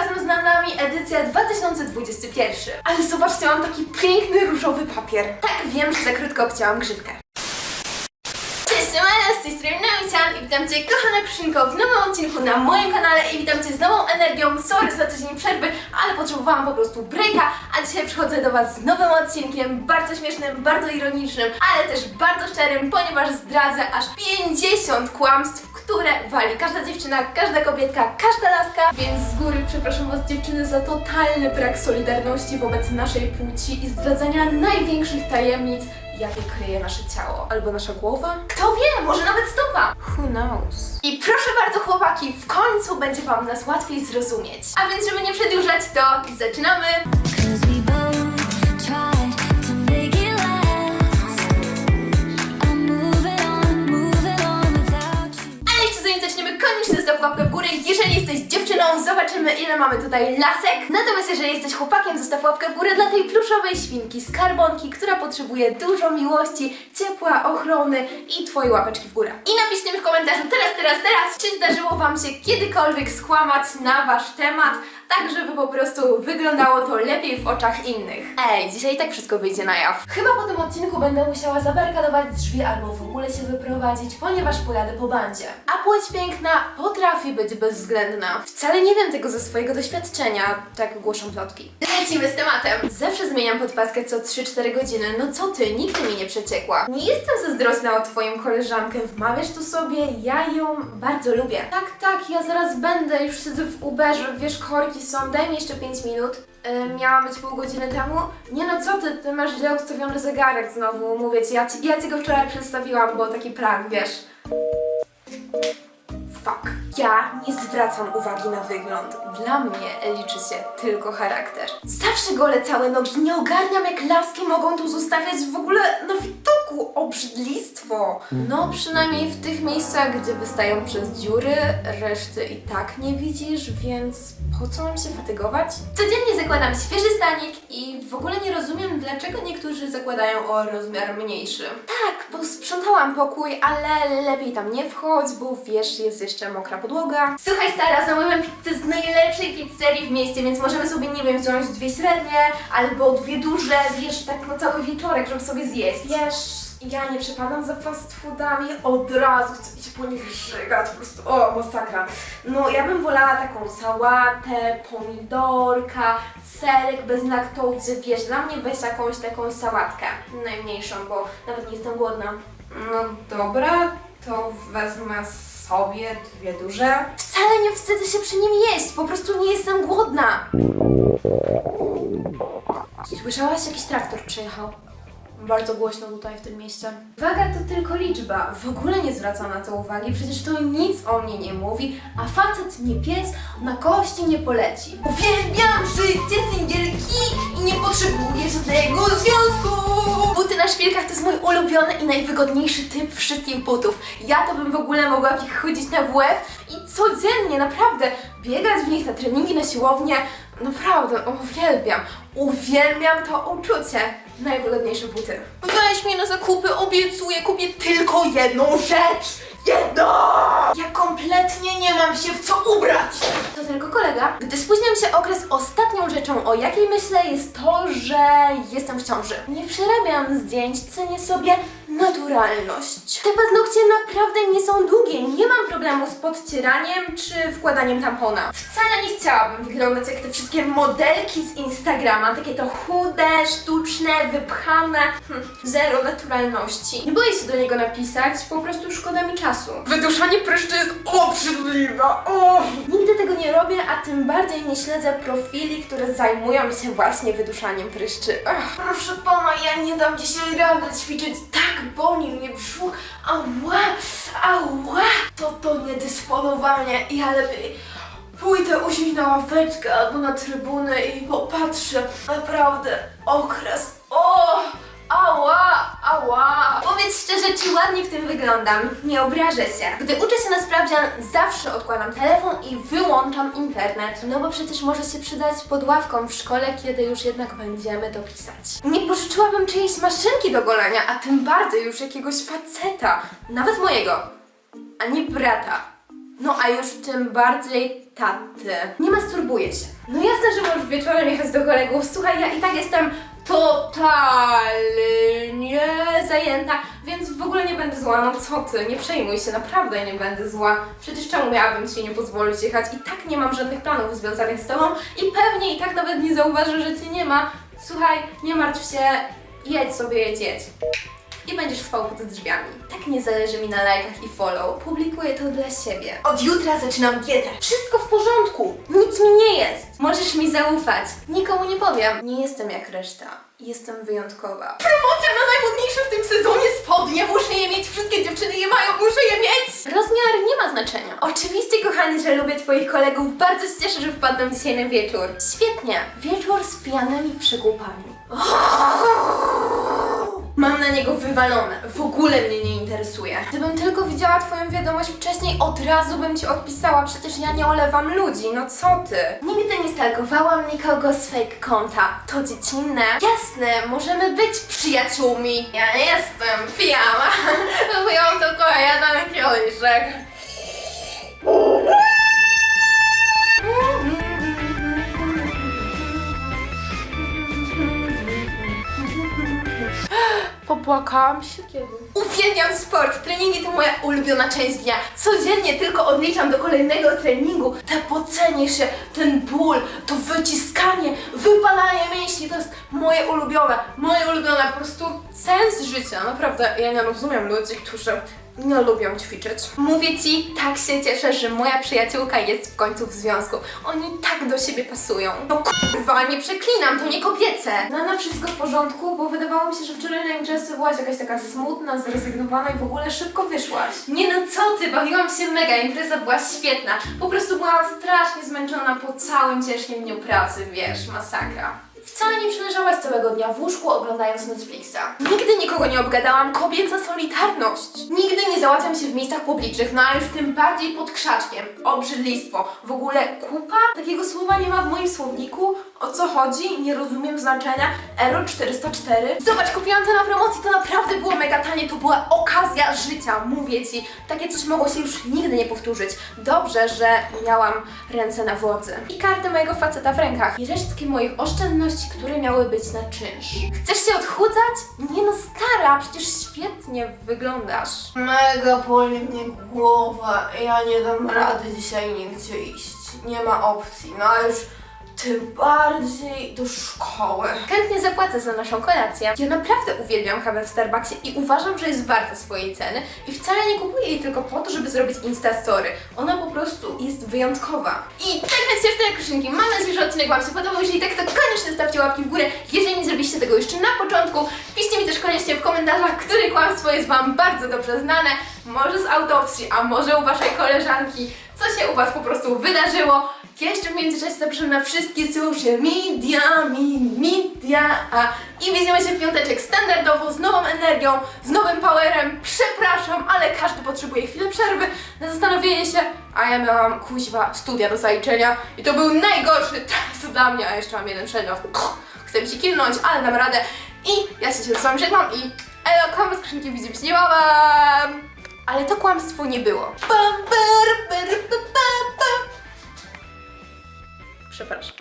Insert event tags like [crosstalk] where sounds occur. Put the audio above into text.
razem z nami edycja 2021. Ale zobaczcie, mam taki piękny różowy papier. Tak, wiem, że za krótko obcięłam grzywkę. Cześć, siemano, z tej strony i witam Cię kochana Krzynko w nowym odcinku na moim kanale i witam Cię z nową energią. Sorry za tydzień przerwy, ale potrzebowałam po prostu breaka, a dzisiaj przychodzę do Was z nowym odcinkiem, bardzo śmiesznym, bardzo ironicznym, ale też bardzo szczerym, ponieważ zdradzę aż 50 kłamstw, które wali każda dziewczyna, każda kobietka, każda laska, więc z góry przepraszam Was dziewczyny za totalny brak solidarności wobec naszej płci i zdradzania największych tajemnic, jakie kryje nasze ciało. Albo nasza głowa? Kto wie, może nawet stopa. Who knows? I proszę bardzo chłopaki, w końcu będzie Wam nas łatwiej zrozumieć. A więc żeby nie przedłużać, to zaczynamy! Jeżeli jesteś dziewczyną, zobaczymy ile mamy tutaj lasek. Natomiast jeżeli jesteś chłopakiem, zostaw łapkę w górę dla tej pluszowej świnki z karbonki, która potrzebuje dużo miłości, ciepła, ochrony i twojej łapeczki w górę. I napiszcie mi w komentarzu teraz, teraz, teraz, czy zdarzyło wam się kiedykolwiek skłamać na wasz temat, tak żeby po prostu wyglądało to lepiej w oczach innych. Ej, dzisiaj i tak wszystko wyjdzie na jaw. Chyba po tym odcinku będę musiała zabarkadować drzwi albo w ogóle się wyprowadzić, ponieważ pojadę po bandzie. A płeć piękna potrafi być bezwzględna. Wcale nie wiem tego ze swojego doświadczenia, tak głoszą plotki. Lecimy z tematem. Zawsze zmieniam podpaskę co 3-4 godziny. No co ty, nigdy mi nie przeciekła. Nie jestem zazdrosna o twoją koleżankę, wmawiasz tu sobie, ja ją bardzo lubię. Tak, tak, ja zaraz będę, już siedzę w Uberze, wiesz, korki są, daj mi jeszcze 5 minut. Yy, miała być pół godziny temu. Nie no co ty, ty masz źle ustawiony zegarek znowu, mówię ci, ja ci, ja ci go wczoraj przedstawiłam, bo taki plan, wiesz. Fuck. Ja nie zwracam uwagi na wygląd. Dla mnie liczy się tylko charakter. Zawsze gole całe nogi, nie ogarniam jak laski mogą tu zostawiać w ogóle na widoku obrzydlistwo. No przynajmniej w tych miejscach, gdzie wystają przez dziury, reszty i tak nie widzisz, więc po co mam się fatygować? Codziennie zakładam świeży stanik i w ogóle nie rozumiem, dlaczego niektórzy zakładają o rozmiar mniejszy. Tak, bo sprzątałam pokój, ale lepiej tam nie wchodź, bo wiesz, jest jeszcze mokra podłoga. Słuchaj stara, zamówiłam pizzę z najlepszej pizzerii w mieście, więc możemy sobie, nie wiem, wziąć dwie średnie albo dwie duże, wiesz, tak na cały wieczorek, żeby sobie zjeść. Wiesz, ja nie przepadam za fast foodami, od razu chcę iść po nich żygać, po prostu, o, masakra. No, ja bym wolała taką sałatę, pomidorka, serek bez laktozy, wiesz, dla mnie weź jakąś taką sałatkę, najmniejszą, bo nawet nie jestem głodna. No dobra, to wezmę sobie dwie duże. Wcale nie wstydzę się przy nim jeść, po prostu nie jestem głodna. Słyszałaś, jakiś traktor przyjechał? Bardzo głośno tutaj w tym mieście. Waga to tylko liczba. W ogóle nie zwraca na to uwagi, przecież to nic o mnie nie mówi, a facet nie pies na kości nie poleci. Uwielbiam życie singielki i nie potrzebuję żadnego związku. Buty na szpilkach to jest mój ulubiony i najwygodniejszy typ wszystkich butów. Ja to bym w ogóle mogła w nich chodzić na WF i codziennie, naprawdę, biegać w nich na treningi, na siłownię. Naprawdę, uwielbiam. Uwielbiam to uczucie. Najwygodniejsze buty. Weź mnie na zakupy, obiecuję, kupię tylko jedną rzecz. Jedną! Ja kompletnie nie mam się w co ubrać. To tylko kolega. Gdy spóźniam się okres, ostatnią rzeczą, o jakiej myślę, jest to, że jestem w ciąży. Nie przerabiam zdjęć, cenię sobie naturalność. Te paznokcie naprawdę nie są długie. Nie mam problemu z podcieraniem czy wkładaniem tampona. Wcale nie chciałabym wyglądać jak te wszystkie modelki z Instagrama. Takie to chude, sztuczne, wypchane. Hm, zero naturalności. Nie boję się do niego napisać, po prostu szkoda mi czasu. Wyduszanie pryszczy jest obrzydliwe. O! Nigdy tego nie robię, a tym bardziej nie śledzę profili, które zajmują się właśnie wyduszaniem pryszczy. Ach, proszę pana, ja nie dam dzisiaj rady ćwiczyć. Tak boli mnie brzuch. Ała, ała. To to niedysponowanie. Ja lepiej pójdę usiąść na ławeczkę albo na trybuny i popatrzę. Naprawdę, okres. O! Ała, ała. Powiedz szczerze, czy ładnie w tym wyglądam? Nie obrażę się. Gdy uczę się na sprawdzian, zawsze odkładam telefon i wyłączam internet. No bo przecież może się przydać pod ławką w szkole, kiedy już jednak będziemy to pisać. Nie pożyczyłabym czyjejś maszynki do golenia, a tym bardziej już jakiegoś faceta. Nawet mojego. A nie brata. No a już tym bardziej taty. Nie masturbuję się. No jasne, że możesz wieczorem jechać do kolegów. Słuchaj, ja i tak jestem totalnie zajęta, więc w ogóle nie będę zła. No co ty, nie przejmuj się, naprawdę nie będę zła. Przecież czemu miałabym ci nie pozwolić jechać? I tak nie mam żadnych planów związanych z tobą i pewnie i tak nawet nie zauważę, że cię nie ma. Słuchaj, nie martw się, jedź sobie, jedź, jedź i będziesz spał pod drzwiami. Tak nie zależy mi na lajkach i follow. Publikuję to dla siebie. Od jutra zaczynam dietę. Wszystko w porządku. Nic mi nie jest. Możesz mi zaufać. Nikomu nie powiem. Nie jestem jak reszta. Jestem wyjątkowa. Promocja na najmodniejsze w tym sezonie spodnie. Muszę je mieć. Wszystkie dziewczyny je mają. Muszę je mieć. Rozmiar nie ma znaczenia. Oczywiście, kochani, że lubię Twoich kolegów. Bardzo się cieszę, że wpadną dzisiaj na wieczór. Świetnie. Wieczór z pijanymi przygłupami. [laughs] Mam na niego wywalone. W ogóle mnie nie interesuje. Gdybym tylko widziała Twoją wiadomość wcześniej, od razu bym Ci odpisała. Przecież ja nie olewam ludzi, no co Ty? Nigdy nie stalkowałam nikogo z fake konta. To dziecinne. Jasne, możemy być przyjaciółmi. Ja nie jestem pijana. [laughs] Wyjął tylko jeden kieliszek. Popłakałam się kiedy? Uwielbiam sport! Treningi to moja ulubiona część dnia. Codziennie tylko odliczam do kolejnego treningu. Te pocenie się, ten ból, to wyciskanie, wypalanie mięśni to jest moje ulubione. Moje ulubione, po prostu sens życia. Naprawdę, ja nie rozumiem ludzi, którzy nie lubią ćwiczyć. Mówię ci, tak się cieszę, że moja przyjaciółka jest w końcu w związku. Oni tak do siebie pasują. No kurwa, nie przeklinam, to nie kobiece. No na wszystko w porządku, bo wydawało mi się, że wczoraj na imprezie byłaś jakaś taka smutna, zrezygnowana i w ogóle szybko wyszłaś. Nie no co ty, bawiłam się mega, impreza była świetna. Po prostu byłam strasznie zmęczona po całym ciężkim dniu pracy, wiesz, masakra. Wcale nie przeleżałaś całego dnia w łóżku oglądając Netflixa. Nigdy nikogo nie obgadałam, kobieca solidarność. Nigdy nie załatwiam się w miejscach publicznych, no a już tym bardziej pod krzaczkiem. Obrzydlistwo. W ogóle kupa? Takiego słowa nie ma w moim słowniku. O co chodzi? Nie rozumiem znaczenia. Ero 404. Zobacz, kupiłam to na promocji, to naprawdę było mega tanie, to była okazja życia, mówię ci. Takie coś mogło się już nigdy nie powtórzyć. Dobrze, że miałam ręce na wodzy. I kartę mojego faceta w rękach. I resztki moich oszczędności, które miały być na czynsz. Chcesz się odchudzać? Nie no, stara, przecież świetnie wyglądasz. Mega boli mnie głowa. Ja nie dam rady dzisiaj nigdzie iść. Nie ma opcji. No a już tym bardziej do szkoły. Chętnie zapłacę za naszą kolację. Ja naprawdę uwielbiam kawę w Starbucksie i uważam, że jest warta swojej ceny i wcale nie kupuję jej tylko po to, żeby zrobić Instastory. Ona po prostu jest wyjątkowa. I tak więc dziewczyny koszynki, mam nadzieję, że odcinek Wam się podobał. Jeżeli tak, to koniecznie stawcie łapki w górę. Jeżeli nie zrobiliście tego jeszcze na początku, piszcie mi też koniecznie w komentarzach, które kłamstwo jest Wam bardzo dobrze znane. Może z autopsji, a może u Waszej koleżanki. Co się u Was po prostu wydarzyło. Jeszcze w międzyczasie zapraszam na wszystkie social media, mi, media, a i widzimy się w piąteczek standardowo, z nową energią, z nowym powerem. Przepraszam, ale każdy potrzebuje chwilę przerwy na zastanowienie się, a ja miałam kuźwa studia do zaliczenia i to był najgorszy czas dla mnie, a jeszcze mam jeden przedmiot. Chcę się kilnąć, ale dam radę i ja się z wami żegnam i elo, kłamstwo skrzynki, widzimy się niebawem! Ale to kłamstwo nie było. Przepraszam.